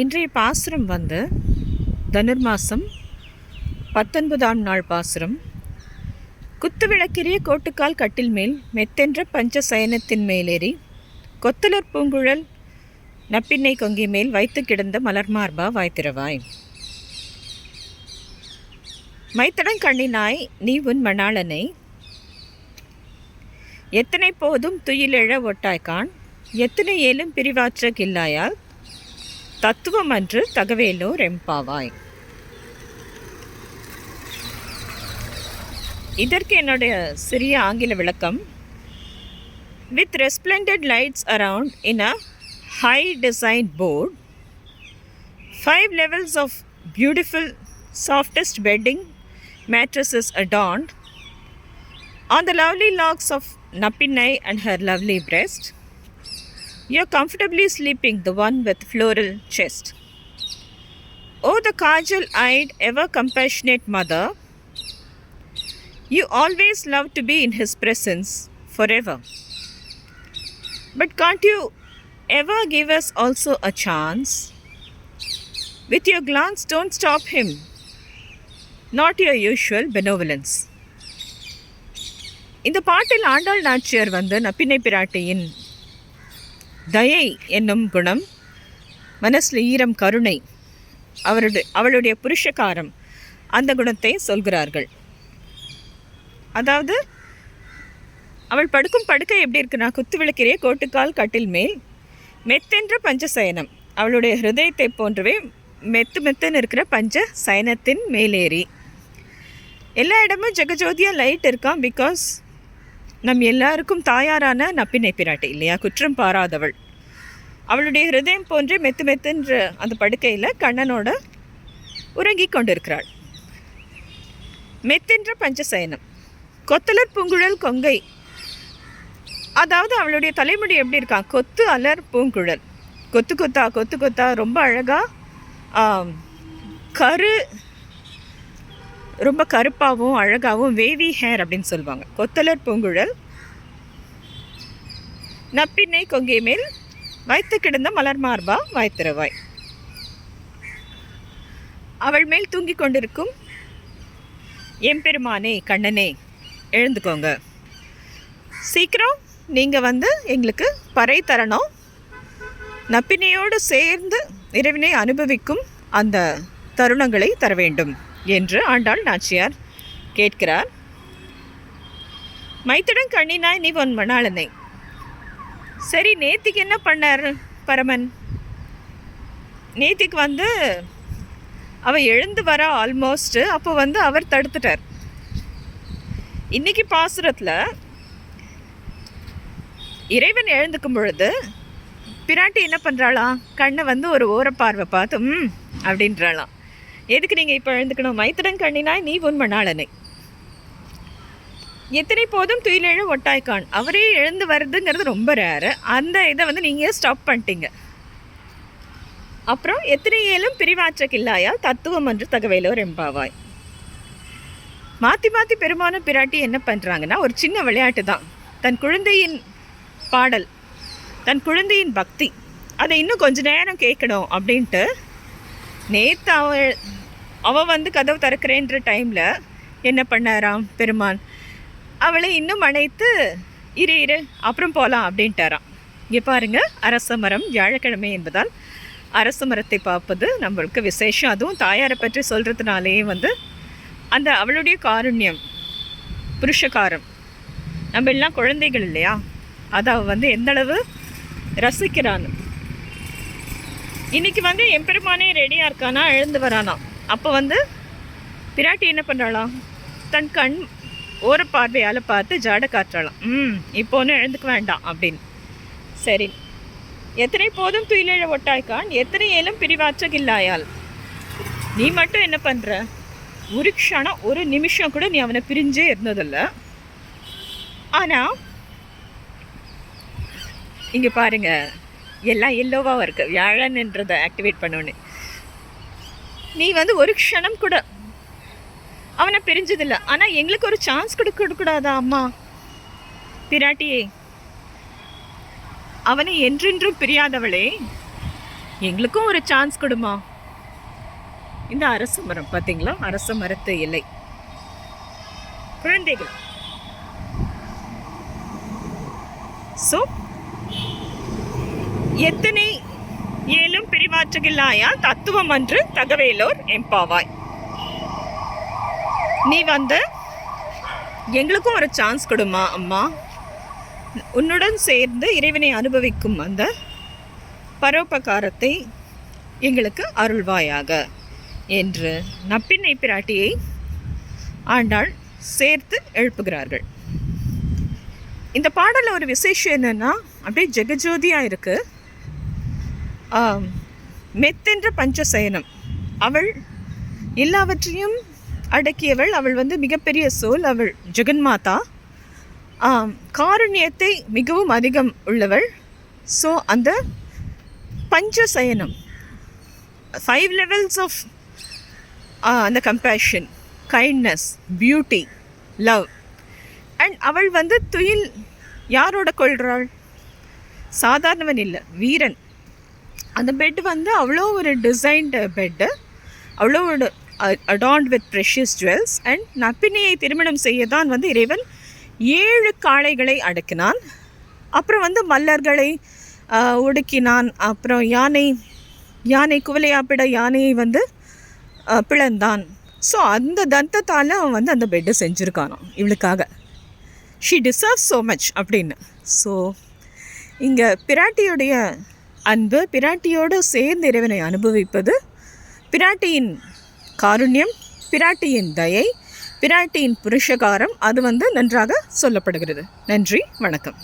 இன்றைய பாசுரம் வந்து தனுர்மாசம் பத்தொன்பதாம் நாள் பாசுரம். குத்துவிளக்கிரிய கோட்டுக்கால் கட்டில் மேல் மெத்தென்ற பஞ்ச சயனத்தின் மேலேறி கொத்தலர் பூங்குழல் நப்பின்னை கொங்கி மேல் வைத்து கிடந்த மலர்மார்பா வாய்த்திரவாய். மைத்தடம் கண்ணினாய் நீ உன் மணாளனை. எத்தனை போதும் துயிலெழ ஒட்டாய்கான் எத்தனை ஏலும் பிரிவாற்ற கில்லாயால் தத்துவம் அன்று தகவேலோ ரெம்பாவாய். இதற்கு என்னுடைய சிறிய ஆங்கில விளக்கம். With resplendent lights around in a high design board five levels of beautiful softest bedding mattresses adorned on the lovely locks of Nappinnai and her lovely breast you're comfortably sleeping, the one with floral chest. Oh, the kajal eyed, ever compassionate mother, you always love to be in his presence forever. But can't you ever give us also a chance? With your glance, don't stop him. Not your usual benevolence. இந்த பாட்டில் ஆண்டாள் நாச்சியார் வந்து நப்பினை பிராட்டியின் தயை என்னும் குணம் மனசில் ஈரம் கருணை அவருடைய அவளுடைய புருஷகாரம் அந்த குணத்தை சொல்கிறார்கள். அதாவது அவள் படுக்கும் படுக்கை எப்படி இருக்குன்னா குத்து விளக்கிறே கோட்டுக்கால் கட்டில் மேல் மெத்தென்ற பஞ்சசயனம். அவளுடைய ஹிருதயத்தை போன்றவே மெத்து மெத்துன்னு இருக்கிற பஞ்ச சயனத்தின் மேலேறி. எல்லா இடமும் ஜெகஜோதியாக லைட் இருக்கான் பிகாஸ் நம் எல்லாருக்கும் தாயாரான நப்பினை பிராட்டி இல்லையா? குற்றம் பாராதவள். அவளுடைய ஹிருதயம் போன்றே மெத்து மெத்துன்ற அந்த படுக்கையில் கண்ணனோட உறங்கி கொண்டிருக்கிறாள். மெத்தென்ற பஞ்சசயனம். கொத்தலர் பூங்குழல் கொங்கை. அதாவது அவளுடைய தலைமுடி எப்படி இருக்கான் கொத்து அலர் பூங்குழல். கொத்து கொத்தா கொத்து கொத்தா ரொம்ப அழகாக கரு ரொம்ப கருப்பாகவும் அழகாகவும் வேவி ஹேர் அப்படின்னு சொல்லுவாங்க. கொத்தலர் பூங்குழல் நப்பின்னை கொங்கை மேல் வைத்து கிடந்த மலர் மார்பா வாய்த்திரவாய். அவள் மேல் தூங்கி கொண்டிருக்கும் எம்பெருமானே கண்ணனே எழுந்துக்கோங்க. சீக்கிரம் நீங்கள் வந்து எங்களுக்கு பறை தரணும். நப்பினையோடு சேர்ந்து இறைவனை அனுபவிக்கும் அந்த தருணங்களை தர வேண்டும். என்று ஆண்டாள் நாச்சியார் கேட்கிறார். மைத்துடன் கண்ணினாய் நீ உன் மணாளனை. சரி நேத்திக்கு என்ன பண்ணார் பரமன்? நேத்திக்கு வந்து அவள் எழுந்து வர ஆல்மோஸ்ட் அப்போ வந்து அவர் தடுத்துட்டார். இன்னைக்கு பாசுரத்தில் இறைவன் எழுந்துக்கும் பொழுது பிராட்டி என்ன பண்ணுறாளாம் கண்ணை வந்து ஒரு ஓரப்பார்வை பார்த்து ம் அப்படின்றாளாம். எதுக்கு நீங்கள் இப்போ எழுந்துக்கணும்? மைத்துடன் கண்ணினாய் நீ உன் மணாளனை. எத்தனை போதும் துயிலெழு ஒட்டாய்க்கான். அவரே எழுந்து வருதுங்கிறது ரொம்ப ரேரு அந்த இதை வந்து நீங்கள் ஸ்டாப் பண்ணிட்டீங்க. அப்புறம் எத்தனை ஏலும் பிரிவாற்ற தத்துவம் என்று தகவலோ ரெம்பாவாய் மாற்றி மாற்றி பெருமானும் பிராட்டி என்ன பண்ணுறாங்கன்னா ஒரு சின்ன விளையாட்டு தான். தன் குழந்தையின் பாடல் தன் குழந்தையின் பக்தி. அதை இன்னும் கொஞ்ச நேரம் கேட்கணும் அப்படின்ட்டு நேற்று அவள் அவள் வந்து கதவு திறக்கிறேன்ற டைமில் என்ன பண்ணாராம் பெருமான் அவளை இன்னும் அணைத்து இரு இரு அப்புறம் போகலாம் அப்படின்ட்டாராம். இங்கே பாருங்கள் அரச மரம் வியாழக்கிழமை என்பதால் அரச மரத்தை பார்ப்பது நம்மளுக்கு விசேஷம். அதுவும் தாயாரை பற்றி சொல்கிறதுனாலேயே வந்து அந்த அவளுடைய காருண்யம் புருஷகாரம். நம்ம எல்லாம் குழந்தைகள் இல்லையா? அதை அவள் வந்து எந்தளவு ரசிக்கிறான்னு. இன்னைக்கு வந்து எம்பெருமானே ரெடியாக இருக்கானா? எழுந்து வரானா? அப்போ வந்து பிராட்டி என்ன பண்ணுறாளாம் தன் கண் ஓர பார்வையால் பார்த்து ஜாட காட்டுறாளாம் ம் இப்போ ஒன்றும் எழுந்துக்க வேண்டாம் அப்படின்னு. சரி. எத்தனை போதும் துயிலெழ ஒட்டாய்க்கான்? எத்தனை ஏலும் பிரிவாற்றகில்லாயால் நீ மட்டும் என்ன பண்ணுற ஒரு க்ஷணம் ஒரு நிமிஷம் கூட நீ அவனை பிரிஞ்சே இருந்ததில்ல. ஆனால் இங்கே பாருங்கள் எல்லாம் எல்லோவாக இருக்குது வியாழன்ன்றதை ஆக்டிவேட் பண்ணோன்னு. நீ வந்து ஒரு க்ஷணம் கூட அவனை பிரிஞ்சதில்லை. ஆனால் எங்களுக்கு ஒரு சான்ஸ் கொடுக்க கூடாதா அம்மா? பிராட்டியே அவனை என்றென்றும் பிரியாதவளே எங்களுக்கும் ஒரு சான்ஸ் கொடுமா? இந்த அரச மரம் பார்த்தீங்களா அரச மரத்து இலை. குழந்தைகள். ஸோ எத்தனை ஏலும் பிரிவாற்றுகில்லாயால் தத்துவம் அன்று தகவேலோர் எம்பாவாய். நீ வந்து எங்களுக்கும் ஒரு சான்ஸ் கொடுமா அம்மா. உன்னுடன் சேர்ந்து இறைவனை அனுபவிக்கும் அந்த பரோபகாரத்தை எங்களுக்கு அருள்வாயாக என்று நப்பின்னை பிராட்டியை ஆண்டாள் சேர்த்து எழுப்புகிறார்கள். இந்த பாடலில் ஒரு விசேஷம் என்னென்னா அப்படியே ஜெகஜோதியாக இருக்குது மெத்தென்ற பஞ்சசயனம். அவள் எல்லாவற்றையும் அடக்கியவள். அவள் வந்து மிகப்பெரிய சோல். அவள் ஜெகன்மாதா. ஆம், காருண்யத்தை மிகவும் அதிகம் உள்ளவள். ஸோ அந்த பஞ்சசயனம். ஃபைவ் லெவல்ஸ் ஆஃப் அந்த compassion kindness beauty love and அவள் வந்து துயில் யாரோட கொள்கிறாள் சாதாரணவன் இல்லை. வீரன். அந்த பெட் வந்து அவ்வளோ ஒரு டிசைன்டு பெட்டு அவ்வளோ ஒரு adorned with precious jewels and நப்பினியை திருமணம் செய்ய தான் வந்து இறைவன் ஏழு காளைகளை அடக்கினான். அப்புறம் வந்து மல்லர்களை ஒடுக்கினான். அப்புறம் யானை யானை குவலையாப்பிட யானையை வந்து பிளந்தான். ஸோ அந்த தந்தத்தால் அவன் வந்து அந்த பெட்டை செஞ்சுருக்கானான் இவளுக்காக. ஷீ டிசர்வ் ஸோ மச் அப்படின்னு. ஸோ இங்கே பிராட்டியுடைய அன்பு பிராட்டியோடு சேர்ந்து இறைவனை அனுபவிப்பது பிராட்டியின் காருண்யம் பிராட்டியின் தயை பிராட்டியின் புருஷகாரம் அது வந்து நன்றாக சொல்லப்படுகிறது. நன்றி வணக்கம்.